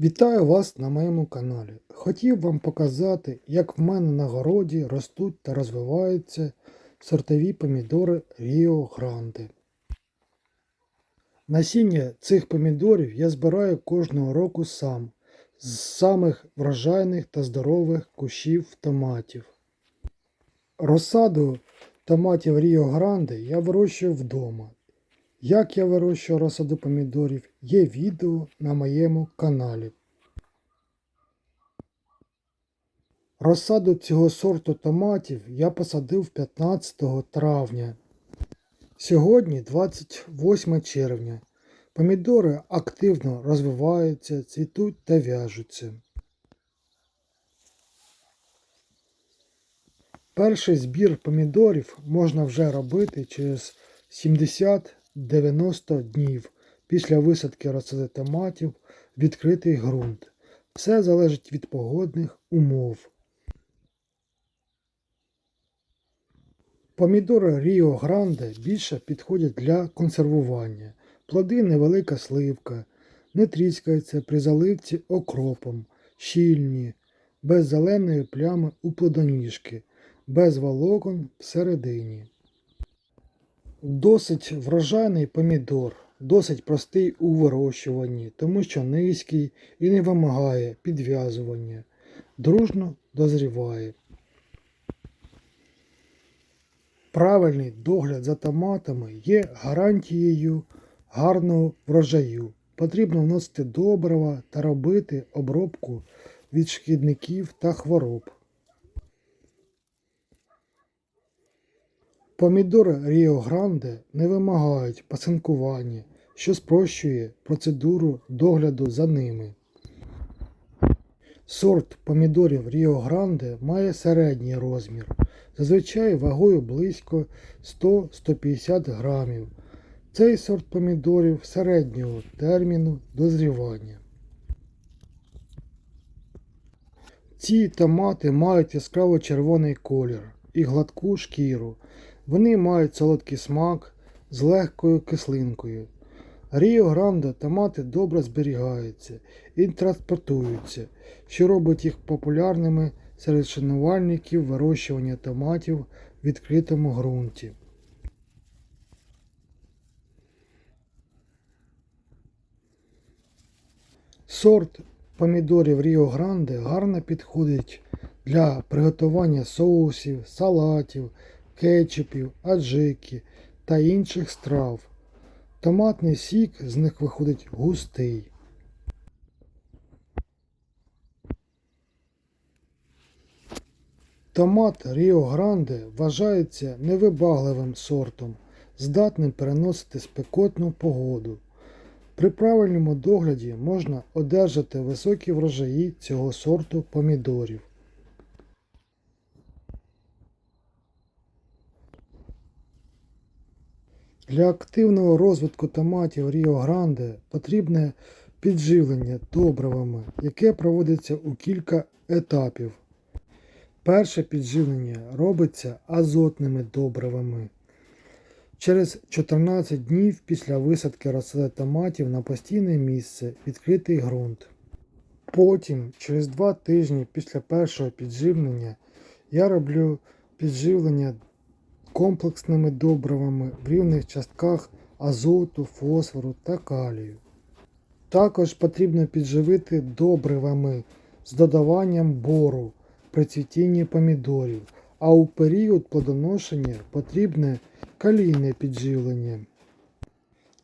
Вітаю вас на моєму каналі. Хотів вам показати, як в мене на городі ростуть та розвиваються сортові помідори Ріо Гранде. Насіння цих помідорів я збираю кожного року сам з самих врожайних та здорових кущів томатів. Розсаду томатів Ріо Гранде я вирощую вдома. Як я вирощую розсаду помідорів, є відео на моєму каналі. Розсаду цього сорту томатів я посадив 15 травня. Сьогодні 28 червня. Помідори активно розвиваються, цвітуть та в'яжуться. Перший збір помідорів можна вже робити через 70-90 днів після висадки розсади відкритий ґрунт. Все залежить від погодних умов. Помідори Ріо Гранде більше підходять для консервування. Плоди невелика сливка, не тріскаються при заливці окропом, щільні, без зеленої плями у плодоніжки, без волокон всередині. Досить врожайний помідор, досить простий у вирощуванні, тому що низький і не вимагає підв'язування, дружно дозріває. Правильний догляд за томатами є гарантією гарного врожаю. Потрібно вносити добрива та робити обробку від шкідників та хвороб. Помідори Ріо Гранде не вимагають пасинкування, що спрощує процедуру догляду за ними. Сорт помідорів Ріо Гранде має середній розмір, зазвичай вагою близько 100-150 грамів. Цей сорт помідорів середнього терміну дозрівання. Ці томати мають яскраво червоний колір і гладку шкіру. Вони мають солодкий смак з легкою кислинкою. Ріо Гранде томати добре зберігаються і транспортуються, що робить їх популярними серед шанувальників вирощування томатів в відкритому ґрунті. Сорт помідорів Ріо Гранде гарно підходить для приготування соусів, салатів, кетчупів, аджики та інших страв. Томатний сік з них виходить густий. Томат Ріо Гранде вважається невибагливим сортом, здатним переносити спекотну погоду. При правильному догляді можна одержати високі врожаї цього сорту помідорів. Для активного розвитку томатів Ріо Гранде потрібне підживлення добривами, яке проводиться у кілька етапів. Перше підживлення робиться азотними добривами. Через 14 днів після висадки розсади томатів на постійне місце відкритий ґрунт. Потім, через 2 тижні після першого підживлення, я роблю підживлення комплексними добривами в рівних частках азоту, фосфору та калію. Також потрібно підживити добривами з додаванням бору при цвітінні помідорів, а у період плодоношення потрібне калійне підживлення.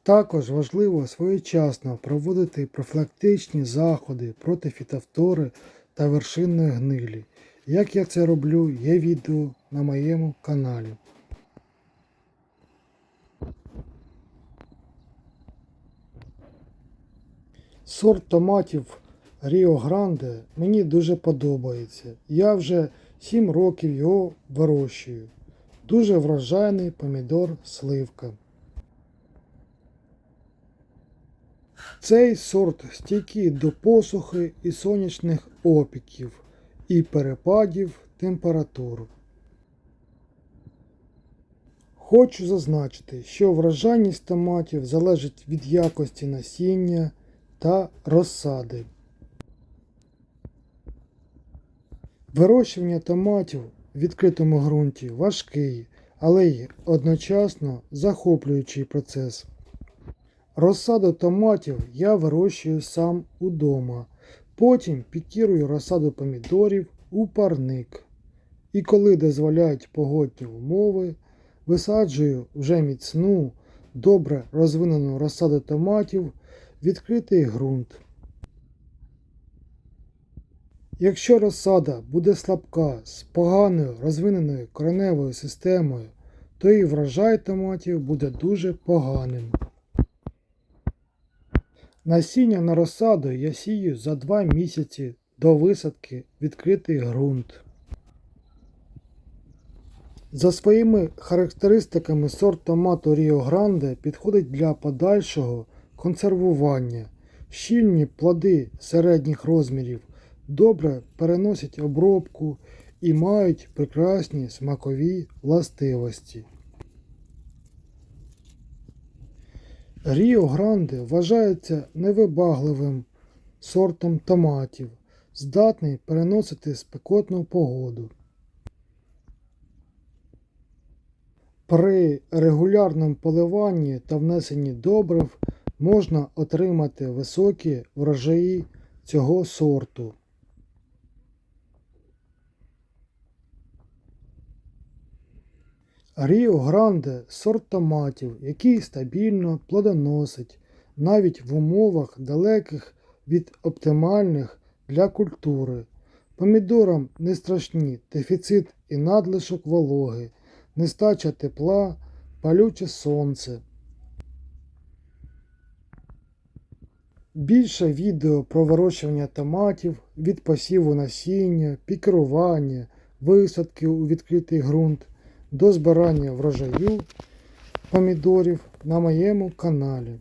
Також важливо своєчасно проводити профілактичні заходи проти фітофтори та вершинної гнилі. Як я це роблю, є відео на моєму каналі. Сорт томатів Ріо Гранде мені дуже подобається. Я вже 7 років його вирощую. Дуже врожайний помідор сливка. Цей сорт стійкий до посухи і сонячних опіків і перепадів температур. Хочу зазначити, що врожайність томатів залежить від якості насіння та розсади. Вирощування томатів у відкритому ґрунті важкий, але й одночасно захоплюючий процес. Розсаду томатів я вирощую сам удома. Потім пікірую розсаду помідорів у парник. І коли дозволяють погодні умови, висаджую вже міцну, добре розвинену розсаду томатів відкритий ґрунт. Якщо розсада буде слабка з поганою розвиненою кореневою системою, то і врожай томатів буде дуже поганим. Насіння на розсаду я сію за 2 місяці до висадки відкритий ґрунт. За своїми характеристиками сорт томату Ріо Гранде підходить для подальшого консервування. Щільні плоди середніх розмірів добре переносять обробку і мають прекрасні смакові властивості. Ріо Гранде вважається невибагливим сортом томатів, здатний переносити спекотну погоду. При регулярному поливанні та внесенні добрив можна отримати високі врожаї цього сорту. Ріо Гранде сорт томатів, який стабільно плодоносить навіть в умовах далеких від оптимальних для культури. Помідорам не страшні дефіцит і надлишок вологи, нестача тепла, палюче сонце. Більше відео про вирощування томатів від посіву насіння, пікерування, висадки у відкритий ґрунт до збирання врожаю помідорів на моєму каналі.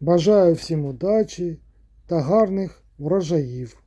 Бажаю всім удачі та гарних врожаїв!